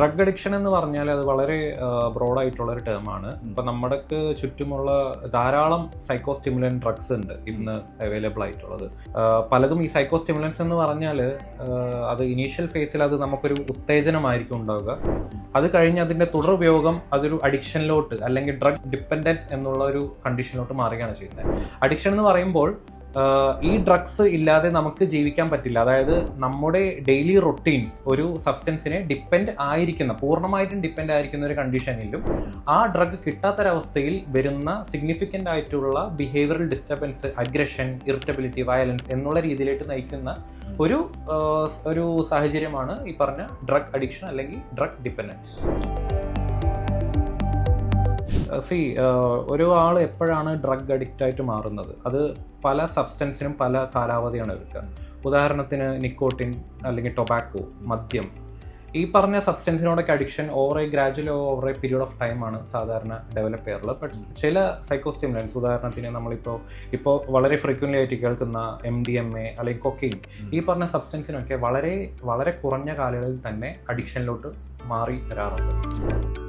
Drug addiction എന്ന് പറഞ്ഞാൽ അത് വളരെ ബ്രോഡ് ആയിട്ടുള്ള ഒരു ടേമാണ് ഇപ്പൊ നമ്മുടെ ചുറ്റുമുള്ള ധാരാളം സൈക്കോ സ്റ്റിമുലൻ ഡ്രഗ്സ് ഉണ്ട് ഇന്ന് അവൈലബിൾ ആയിട്ടുള്ളത്. പലതും ഈ സൈക്കോ സ്റ്റിമുലൻസ് എന്ന് പറഞ്ഞാൽ അത് ഇനീഷ്യൽ ഫേസിൽ അത് നമുക്കൊരു ഉത്തേജനമായിരിക്കും ഉണ്ടാവുക. അത് കഴിഞ്ഞ് അതിന്റെ തുടർ ഉപയോഗം അതൊരു അഡിക്ഷനിലോട്ട് അല്ലെങ്കിൽ ഡ്രഗ് ഡിപ്പെൻഡൻസ് എന്നുള്ള ഒരു കണ്ടീഷനിലോട്ട് മാറുകയാണ് ചെയ്യുന്നത്. അഡിക്ഷൻ എന്ന് പറയുമ്പോൾ ഈ ഡ്രഗ്സ് ഇല്ലാതെ നമുക്ക് ജീവിക്കാൻ പറ്റില്ല. അതായത് നമ്മുടെ ഡെയിലി റൊട്ടീൻസ് ഒരു സബ്സ്റ്റൻസിനെ ഡിപ്പെൻഡ് ആയിരിക്കുന്ന പൂർണമായിട്ടും ഡിപ്പെൻഡ് ആയിരിക്കുന്ന ഒരു കണ്ടീഷനിലും ആ ഡ്രഗ് കിട്ടാത്തൊരവസ്ഥയിൽ വരുന്ന സിഗ്നിഫിക്കന്റ് ആയിട്ടുള്ള behavioural disturbance aggression irritability violence എന്നുള്ള രീതിയിലേക്ക് നയിക്കുന്ന ഒരു ഒരു സാഹചര്യമാണ് ഈ പറഞ്ഞ ഡ്രഗ് അഡിക്ഷൻ അല്ലെങ്കിൽ ഡ്രഗ് ഡിപ്പെൻഡൻസ് സി ഒരു ആൾ എപ്പോഴാണ് ഡ്രഗ് അഡിക്റ്റ് ആയിട്ട് മാറുന്നത്? അത് പല സബ്സ്റ്റൻസിനും പല കാലാവധിയാണ് എടുക്കുക. ഉദാഹരണത്തിന് നിക്കോട്ടിൻ അല്ലെങ്കിൽ ടൊബാക്കോ മദ്യം. ഈ പറഞ്ഞ സബ്സ്റ്റൻസിനോടൊക്കെ addiction over a gradual over a period of ടൈമാണ് സാധാരണ ഡെവലപ്പ് ചെയ്യാറുള്ളത്. ബട്ട് ചില സൈക്കോസ്റ്റിമുലൻസ് ഉദാഹരണത്തിന് നമ്മളിപ്പോൾ ഇപ്പോൾ വളരെ ഫ്രീക്വന്റ് ആയിട്ട് കേൾക്കുന്ന എം ഡി എം എ അല്ലെങ്കിൽ കൊക്കെയിൻ ഈ പറഞ്ഞ സബ്സ്റ്റൻസിനൊക്കെ വളരെ വളരെ കുറഞ്ഞ കാലയളവിൽ തന്നെ അഡിക്ഷനിലോട്ട് മാറി വരാറുണ്ട്.